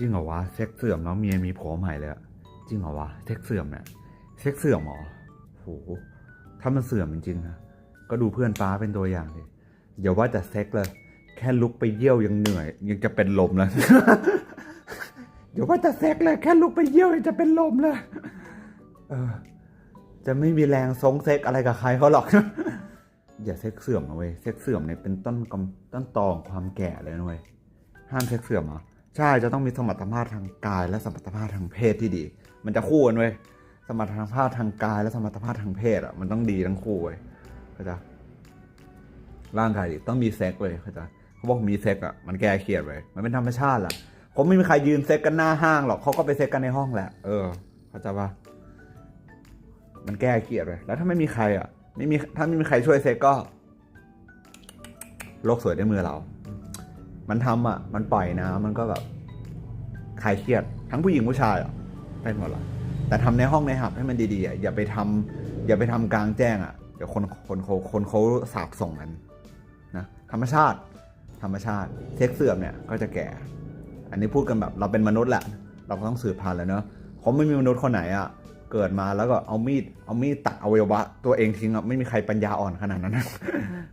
จริงเหรอวะเซ็กเสื่อมแล้วเมียมีผัวใหม่เลยอะจริงเหรอวะเซ็กเสื่อมเนี่ยเซ็กเสื่อมเหรอโหถ้ามันเสื่อมจริงๆนะก็ดูเพื่อนฟ้าเป็นตัวอย่างดิอย่าว่าแต่เซ็กเลย แค่ลุกไปเยี่ยวยังเหนื่อย ยังจะเป็นลมแล้วอย่าว่าแต่เซ็กเลย แค่ลุกไปเยี่ยวยังจะเป็นลมเลยเออ จะไม่มีแรงทรงเซ็กอะไรกับใครเขาหรอกอย่าเซ็กเสื่อมนะเว้ยเซ็กเสื่อมเนี่ยเป็นต้นกำต้นตอของความแก่เลยนะเว้ยห้ามเซ็กเสื่อมเหรอ ใช่จะต้องมีสมรรถภาพทางกาย และสมรรถภาพทางเพศที่ดี มันจะคู่กันเว้ยสมรรถภาพทางกาย และสมรรถภาพทางเพศอะมันต้องดีทั้งคู่เว้ยเข้าใจร่างกายดิต้องมีเซ็กเว้ยเข้าใจเขาบอกมีเซ็กอะมันแก้เครียดเว้ยมันเป็นธรรมชาติแหละผมไม่มีใครยืนเซ็กกันหน้าห้างหรอกเขาก็ไปเซ็กกันในห้องแหละ เออ เข้าใจปะมันแก้เครียดเลยแล้วถ้าไม่มีใครอะ ไม่มีถ้าไม่มีใครช่วยเซ็กก็โลกสวยด้มือเรา มันทำอะ มันปล่อยนะ มันก็แบบคลายเครียดทั้งผู้หญิงผู้ชายอะเป็นหมดเลยแต่ทำในห้องในหับให้มันดีๆอะอย่าไปทำอย่าไปทำกลางแจ้งอะเดี๋ยวคนคนเขาคนเขาสาบส่งกันนะธรรมชาติ ธรรมชาติเซ็กเสื่อมเนี่ยก็จะแก่ อันนี้พูดกันแบบเราเป็นมนุษย์แหละ เราก็ต้องสืบพันธุ์แหล้วเนอะคงไม่มีมนุษย์คนไหนอะเกิดมาแล้วก็เอามีดเอามีดตัดอวัยวะ ตัวเองทิ้งอะไม่มีใครปัญญาอ่อนขนาดนั้นนะ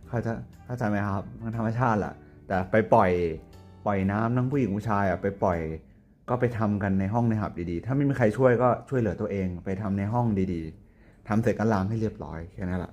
เข้าใจเข้าใจไหมครับมันธรรมชาติแหละ แต่ไปปล่อยปล่อยน้ำทั้งผู้หญิงผู้ชายอะไปปล่อยก็ไปทำกันในห้องในหับดีๆ ถ้าไม่มีใครช่วยก็ช่วยเหลือตัวเอง ไปทำในห้องดีๆทำเสร็จก็ล้างให้เรียบร้อยแค่นั้นแหละ